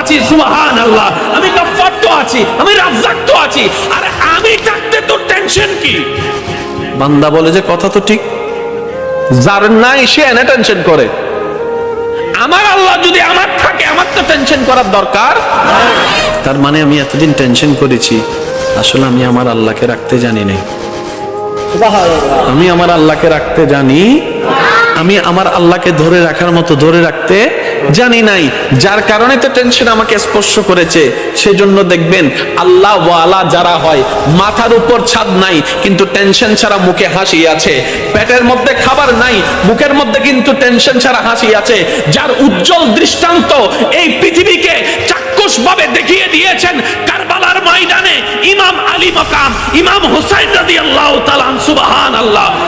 আছি সুবহানাল্লাহ। আমি গফফার তো আছি আমি রাজ্জাক তো আছি। আরে আমি থাকতে তোর টেনশন কি? বান্দা বলে যে কথা তো ঠিক। যার নাই সে এনে টেনশন করে। আমার আল্লাহ যদি আমার থাকে আমার তো টেনশন করার দরকার। তার মানে আমি এতদিন টেনশন করেছি। আসলে আমি আমার আল্লাহকে রাখতে জানি নাই। আমি আমার আল্লাহকে রাখতে জানি। আমি আমার আল্লাহকে ধরে রাখার মতো ধরে রাখতে জানি নাই। যার কারণে তো টেনশন আমাকে স্পর্শ করেছে। সেজন্য দেখবেন আল্লাহ ওয়ালা যারা হয়, মাথার উপর ছাদ নাই, কিন্তু টেনশন ছাড়া মুখে হাসি আছে। পেটের মধ্যে খাবার নাই, মুখের মধ্যে কিন্তু টেনশন ছাড়া হাসি আছে। যার উজ্জ্বল দৃষ্টান্ত এই পৃথিবীকে চাক্ষুষ ভাবে দেখিয়ে দিয়েছেন কারবালার ময়দানে ইমাম আলী মকাম, ইমাম হুসাইন রাদিয়াল্লাহু তাআলা সুবহান আল্লাহ